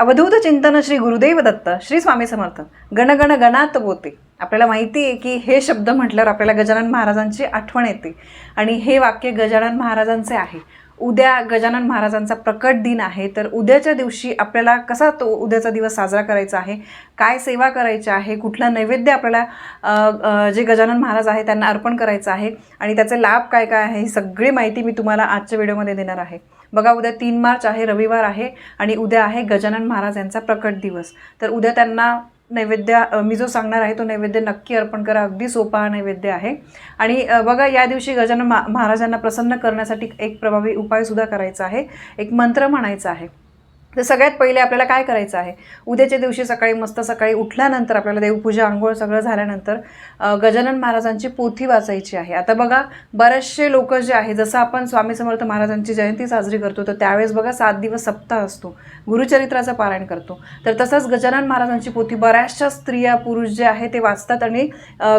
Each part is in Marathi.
अवधूत चिंतन श्री गुरुदेव दत्त श्री स्वामी समर्थ. गण गण गणात बोते. आपल्याला माहिती आहे की हे शब्द म्हटल्यावर आपल्याला गजानन महाराजांची आठवण येते. आणि हे वाक्य गजानन महाराजांचे आहे. उद्या गजानन महाराजांचा प्रकट दिन आहे तर उद्याच्या दिवशी आपल्याला कसा तो उद्याचा दिवस साजरा करायचा आहे? काय सेवा करायची आहे? कुठला नैवेद्य आपल्याला जे गजानन महाराज आहे त्यांना अर्पण करायचं आहे? आणि त्याचे लाभ काय काय आहे? ही सगळी माहिती मी तुम्हाला आजच्या व्हिडिओमध्ये देणार आहे. बघा उद्या तीन मार्च आहे रविवार आहे आणि उद्या आहे गजानन महाराज यांचा प्रकट दिवस. तर उद्या त्यांना नैवेद्य मी जो सांगणार आहे तो नैवेद्य नक्की अर्पण करा. अगदी सोपा नैवेद्य आहे. आणि बघा या दिवशी गजानन महाराजांना प्रसन्न करण्यासाठी एक प्रभावी उपायसुद्धा करायचा आहे. एक मंत्र म्हणायचा आहे. तर सगळ्यात पहिले आपल्याला काय करायचं आहे? उद्याच्या दिवशी सकाळी मस्त सकाळी उठल्यानंतर आपल्याला देवपूजा आंघोळ सगळं झाल्यानंतर गजानन महाराजांची पोथी वाचायची आहे. आता बघा बरेचसे लोक जे आहे जसं आपण स्वामी समर्थ महाराजांची जयंती साजरी करतो तर त्यावेळेस बघा सात दिवस सप्ताह असतो. गुरुचरित्राचं पारायण करतो. तर तसंच गजानन महाराजांची पोथी बऱ्याचशा स्त्रिया पुरुष जे आहे ते वाचतात आणि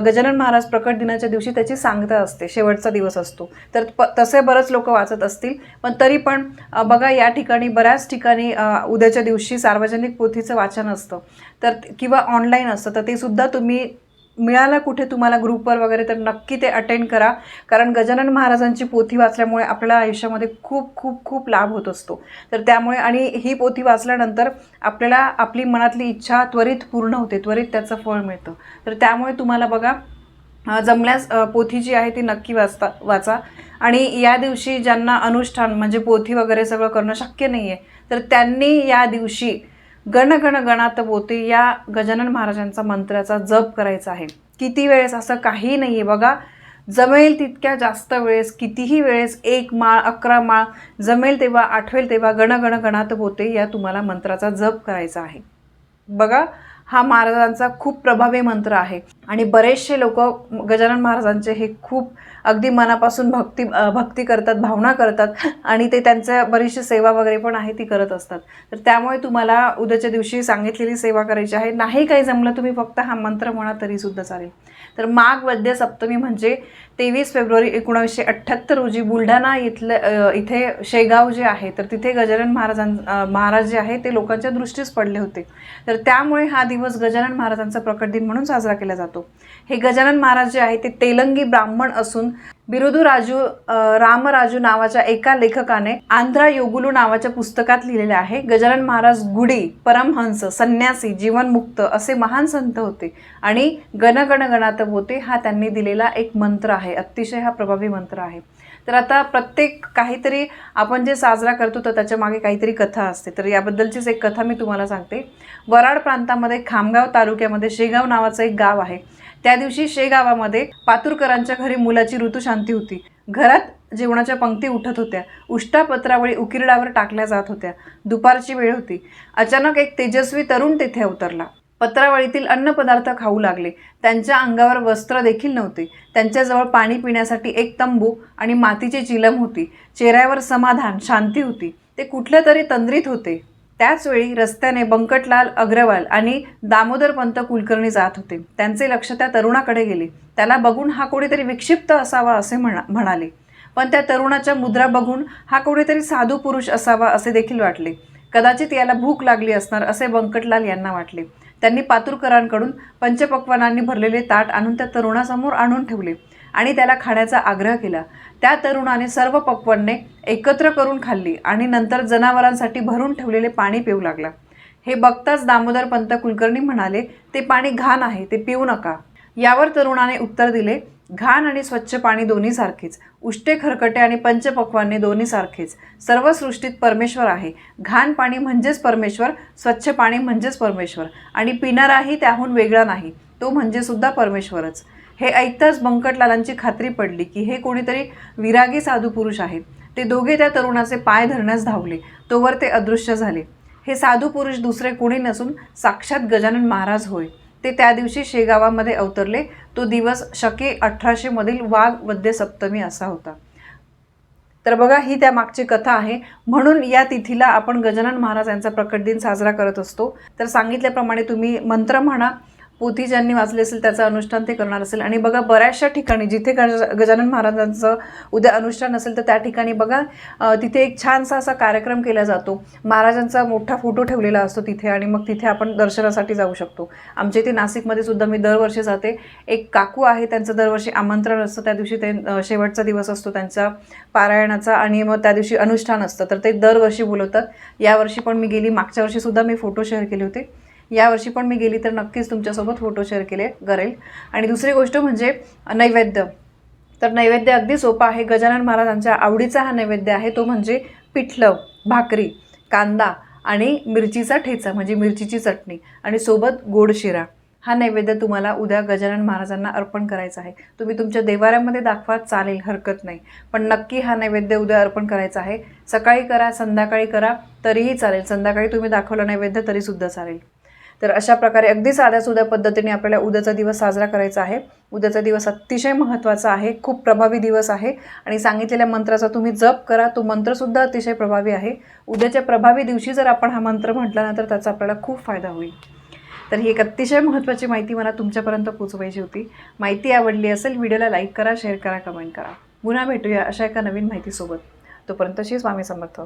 गजानन महाराज प्रकट दिनाच्या दिवशी त्याची सांगता असते. शेवटचा दिवस असतो. तर प तसे बरेच लोक वाचत असतील. पण तरी पण बघा या ठिकाणी बऱ्याच ठिकाणी उद्याच्या दिवशी सार्वजनिक पोथीचं वाचन असतं. तर किंवा ऑनलाईन असतं. तर ते सुद्धा तुम्ही मिळालं कुठे तुम्हाला ग्रुपवर वगैरे तर नक्की ते अटेंड करा. कारण गजानन महाराजांची पोथी वाचल्यामुळे आपल्या आयुष्यामध्ये खूप खूप खूप लाभ होत असतो. तर त्यामुळे आणि ही पोथी वाचल्यानंतर आपल्याला आपली मनातली इच्छा त्वरित पूर्ण होते. त्वरित त्याचं फळ मिळतं. तर त्यामुळे तुम्हाला बघा जमल्यास पोथी जी आहे ती नक्की वाचता वाचा. आणि या दिवशी ज्यांना अनुष्ठान म्हणजे पोथी वगैरे सगळं करणं शक्य नाही आहे तर त्यांनी या दिवशी गण गण गणात बोते या गजानन महाराजांचा मंत्राचा जप करायचा आहे. किती वेळेस असं काही नाही आहे बघा. जमेल तितक्या जास्त वेळेस कितीही वेळेस एक माळ अकरा माळ जमेल तेव्हा आठवेल तेव्हा गण गण गणात पोते या तुम्हाला मंत्राचा जप करायचा आहे. बघा हा महाराजांचा खूप प्रभावी मंत्र आहे. आणि बरेचसे लोक गजानन महाराजांचे हे खूप अगदी मनापासून भक्ती भक्ती करतात भावना करतात आणि ते त्यांच्या बरीचशी सेवा वगैरे पण आहे ती करत असतात. तर त्यामुळे तुम्हाला उद्याच्या दिवशी सांगितलेली सेवा करायची आहे. नाही काही जमलं तुम्ही फक्त हा मंत्र म्हणा तरीसुद्धा चालेल. तर माघ वद्य सप्तमी म्हणजे तेवीस फेब्रुवारी एकोणावीसशे अठ्ठ्याहत्तर रोजी बुलढाणा इथलं इथे शेगाव जे आहे तर तिथे गजानन महाराजां महाराज जे आहे ते लोकांच्या दृष्टीस पडले होते. तर त्यामुळे हा दिवस गजानन महाराजांचा प्रकट दिन म्हणून साजरा केला जातो. हे गजानन महाराज जे आहे ते तेलंगी ब्राह्मण असून बिरुदू राजू रामराजू नावाच्या एका लेखकाने आंध्रा योगुलू नावाच्या पुस्तकात लिहिलेले आहे. गजानन महाराज गुडी परमहंस संन्यासी जीवनमुक्त असे महान संत होते आणि गणगण गणात होते हा त्यांनी दिलेला एक मंत्र आहे. अतिशय हा प्रभावी मंत्र आहे. तर आता प्रत्येक काहीतरी आपण जे साजरा करतो तर त्याच्यामागे काहीतरी कथा असते. तर याबद्दलचीच एक कथा मी तुम्हाला सांगते. वराड प्रांतामध्ये खामगाव तालुक्यामध्ये शेगाव नावाचं एक गाव आहे. त्या दिवशी शेगावामध्ये पातुरकरांच्या घरी मुलाची ऋतुशांती होती. घरात जेवणाच्या पंक्ती उठत होत्या. उष्टापत्रावळी उकिरडावर टाकल्या जात होत्या. दुपारची वेळ होती. अचानक एक तेजस्वी तरुण तेथे अवतरला. पत्रावळीतील अन्नपदार्थ खाऊ लागले. त्यांच्या अंगावर वस्त्र देखील नव्हते. त्यांच्याजवळ पाणी पिण्यासाठी एक तंबू आणि मातीची चिलम होती. चेहऱ्यावर समाधान शांती होती. ते कुठल्या तरी तंद्रीत होते. त्याचवेळी रस्त्याने बंकटलाल अग्रवाल आणि दामोदरपंत कुलकर्णी जात होते. त्यांचे लक्ष त्या तरुणाकडे गेले. त्याला बघून हा कोणीतरी विक्षिप्त असावा असे म्हणा म्हणाले. पण त्या तरुणाच्या मुद्रा बघून हा कोणीतरी साधू पुरुष असावा असे देखील वाटले. कदाचित याला भूक लागली असणार असे बंकटलाल यांना वाटले. त्यांनी पातुरकरांकडून पंचपक्वानांनी भरलेले ताट आणून त्या तरुणासमोर आणून ठेवले आणि त्याला खाण्याचा आग्रह केला. त्या तरुणाने सर्व पक्वान्ने एकत्र करून खाल्ली आणि नंतर जनावरांसाठी भरून ठेवलेले पाणी पिऊ लागला. हे बघताच दामोदर पंत कुलकर्णी म्हणाले ते पाणी घाण आहे ते पिऊ नका. यावर तरुणाने उत्तर दिले घाण आणि स्वच्छ पाणी दोन्ही सारखेच उष्टे खरकटे आणि पंचपक्वाने दोन्ही सारखेच सर्व सृष्टीत परमेश्वर आहे. घाण पाणी म्हणजेच परमेश्वर स्वच्छ पाणी म्हणजेच परमेश्वर. आणि पिणाराही त्याहून वेगळा नाही. तो म्हणजे सुद्धा परमेश्वरच. हे ऐकताच बंकटलालांची खात्री पडली की हे कोणीतरी विरागी साधू पुरुष आहेत. ते दोघे त्या तरुणाचे पाय धरण्यास धावले. तोवर ते अदृश्य झाले. हे साधू पुरुष दुसरे कोणी नसून साक्षात गजानन महाराज होय. ते त्या दिवशी शेगावामध्ये अवतरले. तो दिवस शके अठराशे मधील वाघ वद्य सप्तमी असा होता. तर बघा ही त्या मागची कथा आहे. म्हणून या तिथीला आपण गजानन महाराज यांचा प्रकट दिन साजरा करत असतो. तर सांगितल्याप्रमाणे तुम्ही मंत्र म्हणा पोथी ज्यांनी वाचली असेल त्याचं अनुष्ठान ते करणार असेल. आणि बघा बऱ्याचशा ठिकाणी जिथे गज गजानन महाराजांचं उद्या अनुष्ठान असेल तर त्या ठिकाणी बघा तिथे एक छानसा असा कार्यक्रम केला जातो. महाराजांचा मोठा फोटो ठेवलेला असतो तिथे आणि मग तिथे आपण दर्शनासाठी जाऊ शकतो. आमच्या इथे नाशिकमध्ये सुद्धा मी दरवर्षी जाते. एक काकू आहे त्यांचं दरवर्षी आमंत्रण असतं. त्या दिवशी ते शेवटचा दिवस असतो त्यांचा पारायणाचा आणि मग त्या दिवशी अनुष्ठान असतं. तर ते दरवर्षी बोलवतात. यावर्षी पण मी गेली. मागच्या वर्षीसुद्धा मी फोटो शेअर केले होते. यावर्षी पण मी गेली तर नक्कीच तुमच्यासोबत फोटो शेअर केले करेल. आणि दुसरी गोष्ट म्हणजे नैवेद्य. तर नैवेद्य अगदी सोपा आहे. गजानन महाराजांच्या आवडीचा हा नैवेद्य आहे. तो म्हणजे पिठलं भाकरी कांदा आणि मिरचीचा ठेचा म्हणजे मिरचीची चटणी आणि सोबत गोड शिरा. हा नैवेद्य तुम्हाला उद्या गजानन महाराजांना अर्पण करायचा आहे. तुम्ही तुमच्या देवाऱ्यामध्ये दाखवा चालेल हरकत नाही. पण नक्की हा नैवेद्य उद्या अर्पण करायचा आहे. सकाळी करा संध्याकाळी करा तरीही चालेल. संध्याकाळी तुम्ही दाखवलं नैवेद्य तरीसुद्धा चालेल. तर अशा प्रकारे अगदी साध्या पद्धतीने आपल्याला उद्याचा दिवस साजरा करायचा आहे. उद्याचा दिवस अतिशय महत्त्वाचा आहे. खूप प्रभावी दिवस आहे. आणि सांगितलेल्या मंत्राचा तुम्ही जप करा. तो मंत्रसुद्धा अतिशय प्रभावी आहे. उद्याच्या प्रभावी दिवशी जर आपण हा मंत्र म्हटला ना तर त्याचा आपल्याला खूप फायदा होईल. तर ही एक अतिशय महत्त्वाची माहिती मला तुमच्यापर्यंत पोचवायची होती. माहिती आवडली असेल व्हिडिओला लाईक करा शेअर करा कमेंट करा. पुन्हा भेटूया अशा एका नवीन माहितीसोबत. तोपर्यंत श्री स्वामी समर्थ.